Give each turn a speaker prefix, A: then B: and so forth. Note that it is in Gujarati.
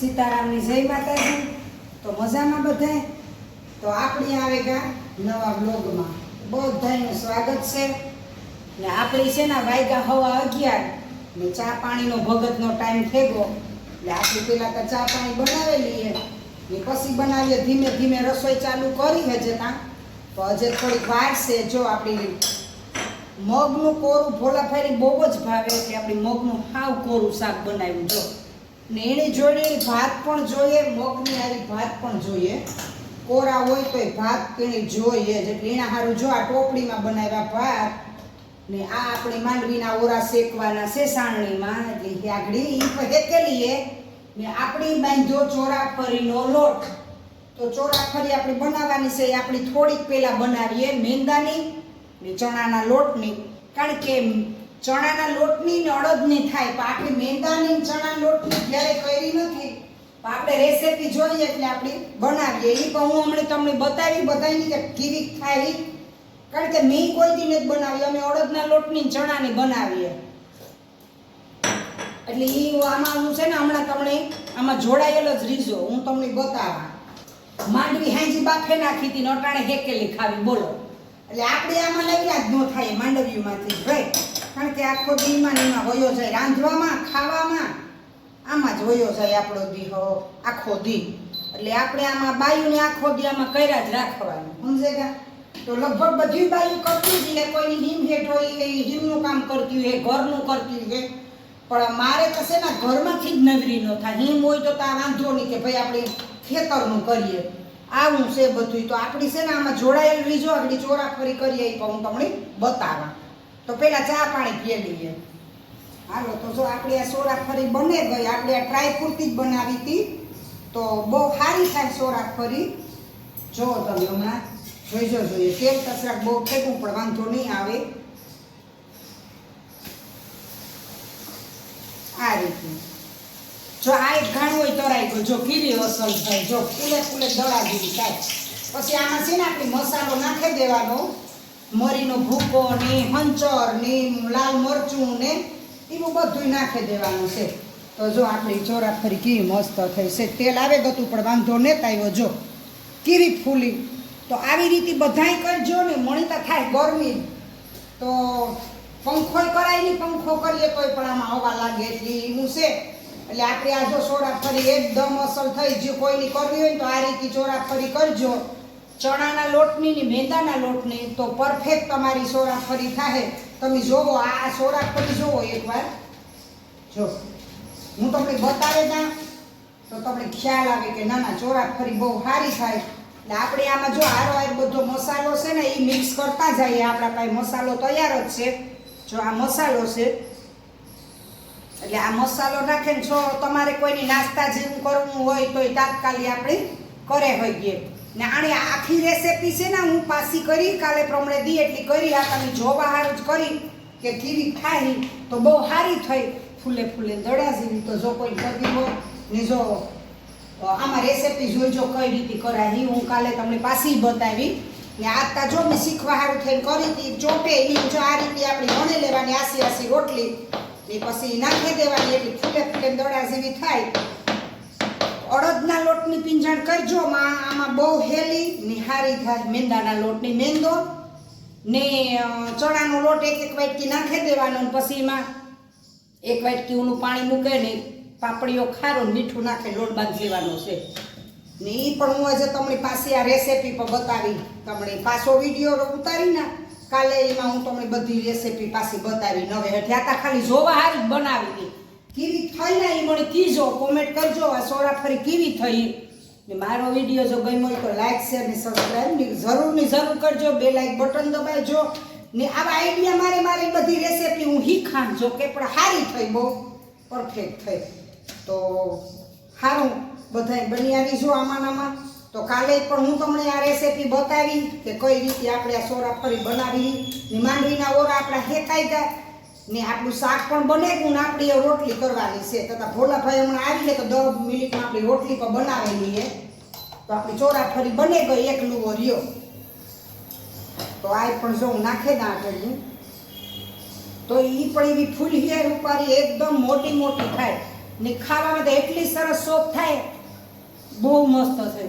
A: સીતારામની જય માતાજી. તો મજામાં બધાય તો આપણી આવે ગા નવા બ્લોગમાં બધાનું સ્વાગત છે. ને આપણી છે ને વાયગા હવા અગિયાર. ને ચા પાણીનો ભગતનો ટાઈમ થઈ ગયો એટલે આપણે પહેલાં તો ચા પાણી બનાવેલી ને પછી બનાવીએ ધીમે ધીમે રસોઈ ચાલુ કરી હજે ત્યાં તો. હજે થોડીક વાર છે જો આપણી મગનું કોરું ભોલાફારી બહુ જ ભાવે એટલે આપણી મગનું હાવ કોરું શાક બનાવ્યું, જો. એની જોડે ભાત પણ જોઈએ, મગની આવી ભાત પણ જોઈએ. કોરા હોય તો ભાત તેની જોઈએ, જે એના સારું જો આ ટોપડીમાં બનાવ્યા ભાત, ને આ આપણે માંડવીના ઓરા શેકવાના છે સાણણીમાં એટલે આગળી એ હેકેલી હે ને આપણી બાંધ્યો ચોરાફરીનો લોટ, તો ચોરા ફરી આપણે બનાવવાની છે, એ આપણી થોડીક પહેલાં બનાવીએ મેંદાની ને ચણાના લોટની. કારણ કે ચણાના લોટની ને અડદની થાય. પણ આપણે મેંદાની ચણાના લોટની જ્યારે કરી નથી. આપણે રેસીપી જોઈએ એટલે આપણે બનાવીએ. એ પણ હું હમણાં તમને બતાવી બધાની કે કેવી થાય કારણ કે મેં કોઈ દી નથી બનાવી અમે અડદના લોટની ચણાની બનાવીએ. એટલે એ આમાં હું છે ને હમણાં તમને આમાં જોડાયેલ જ રીજો. હું તમને બતાવા. માંડવી હાંજી બાફે નાખી હતી નટાણે હેકેલી ખાવી. બોલો. એટલે આપણે આમાં લઈ જ ન થાય માંડવીમાંથી. ભાઈ કારણ કે આખો દિનમાં એમાં વયો જાય રાંધવામાં, ખાવામાં આમાં જ હોયો જાય આપણો દી આખો દી એટલે આપણે આમાં બાયુને આખો દી આમાં કર્યા જ રાખવાનું. સમજેગા તો લગભગ બધી બાયુ કરતી જ એટલે કોઈની હિમ હેઠ હોય એ હિમનું કામ કરતી હોય ઘરનું કરતી હોય. પણ મારે તો છે ને ઘરમાંથી જ નવરી ન થાય. હિમ હોય તો ત્યાં વાંધો નહીં કે ભાઈ આપણે ખેતરનું કરીએ. આવું છે બધું તો આપણી છે ને આમાં જોડાયેલ રીજો આપણી ચોરાફરી કરીએ પણ હું તમને બતાવા તો પેલા ચા પાણી પીએ લઈએ. હાલો, તો જો આપણે આ સોરાફરી બને ગઈ, આપણે આ ટ્રાય પૂરતી જ બનાવી હતી, તો બહુ સારી થાય સોરાફરી જો તમે હમણાં જોઈજો જોઈએ તેલ કસરાક બહુ ફેંકવું પણ વાંધો નહીં આવે. આ રીતે. જો આ એક ઘાણ હોય તરાઈ ગયો જો કેવી અસલ થાય, જો ફૂલે ફૂલે દળા જેવી થાય. પછી આમાં છે ને આપણે મસાલો નાખી દેવાનો. મરીનો ભૂકો ને હંચર ને લાલ મરચું ને એવું બધું નાખી દેવાનું છે. તો જો આપણી ચોરાફરી કેવી મસ્ત થઈ છે. તેલ આવે ગતું પણ વાંધો નહોતો આવ્યો જો. કેવી ફૂલી. તો આવી રીતે બધાય કરજો ને મણીતા થાય ગરમી. તો પંખોય કરાય નહીં, પંખો કરીએ તોય પણ આમાં હવા લાગે એટલી એવું છે. એટલે આપણે આ જો ચોરાફરી એકદમ અસર થઈ જો કોઈની કરવી હોય તો આ રીતે ચોરાફરી કરજો. ચણાના લોટની ને મેંદાના લોટની, તો પરફેક્ટ તમારી ચોરાફરી થાય તમે જોવો, આ ચોરાફરી જોવો એકવાર. જો, હું તમને બતાવે ના તો તમને ખ્યાલ આવે કે ના ના ચોરાફરી બહુ સારી થાય. એટલે આપણે આમાં જો હારો હાર બધો મસાલો છે ને, એ મિક્સ કરતા જઈએ. આપણા પાસે મસાલો તૈયાર જ છે. જો આ મસાલો છે, એટલે આ મસાલો નાખે ને જો તમારે કોઈની નાસ્તા જેવું કરવું હોય તો એ તાત્કાલિક આપણે કરે હોઈએ. ને આણે આખી રેસીપી છે ને હું પાસી કરી, કાલે પ્રમાણે દી એટલી કરી, આ તમે જોવા હારું જ કરી કે કેવી થાય તો બહુ સારી થઈ. ફૂલે ફૂલે દડા જેવી તો જો કોઈ કરવી હોય. ને જો આમાં રેસીપી જોઈજો કઈ રીતે કરાય એ હું કાલે તમને પાછી બતાવી. ને આતા જો મેં શીખવા સારું થઈને કરી હતી ચોટે એ જો આ રીતે આપણે વણી લેવાની આસી આસી રોટલી. એ પછી નાખી દેવાની, એટલી ફૂલે ફૂલે દડા જેવી થાય. લોટની પીંજણ કરજો. માં, આમાં બહુ હેલી, નિહારી થાય. મેંદાના લોટની મેંદો ને ચણાનો લોટ એક એક વાટકી નાખી દેવાનો પછી એમાં એક વાટકી ઊનું પાણી મૂકે ને પાપડીઓ ખારો મીઠું નાખે, લોટ બાંધી લેવાનો છે. ને એ પણ હું આજે તમને પાસે આ રેસીપી પર બતાવી. તમને પાછો વીડિયો ઉતારી ના, કાલે એમાં હું તમને બધી રેસીપી પાછી બતાવી નવે આ ખાલી જોવા હારી બનાવી કેવી થઈ ના એ મને કીજો કોમેન્ટ કરજો, આ સોરાફરી કેવી થઈ? ને મારો વીડિયો જો ગમ્યો તો લાઈક શેર ને સબસ્ક્રાઈબ ને જરૂર કરજો, બે લાઈક બટન દબાવજો. ને આવા આઈડિયા મારે, મારી બધી રેસીપી હું શીખાણ જો કે પણ સારી થઈ, બહુ પરફેક્ટ થઈ. તો સારું બધાય બની આવી જો આમાં તો કાલે પણ હું તમને આ રેસીપી બતાવી કે કઈ રીતે આપણે આ સોરાફરી બનાવી. ને માંડવીના ઓરા આપણા હેકાઈ ગયા. ને આપણું શાક પણ બને ને આપણી રોટલી કરવાની છે. તથા ભોલાભાઈ હમણાં આવી લે તો દસ મિનિટમાં આપણી રોટલી પણ બનાવેલી છે. તો આપણી ચોરા ફરી બને ગઈ, એક લુવો રહ્યો. તો આ પણ જો હું નાખે ના કર્યું તો એ પણ એવી ફૂલ હેર ઉપાડી એકદમ મોટી મોટી થાય. ને ખાવામાં તો એટલી સરસ શોખ થાય. બહુ મસ્ત છે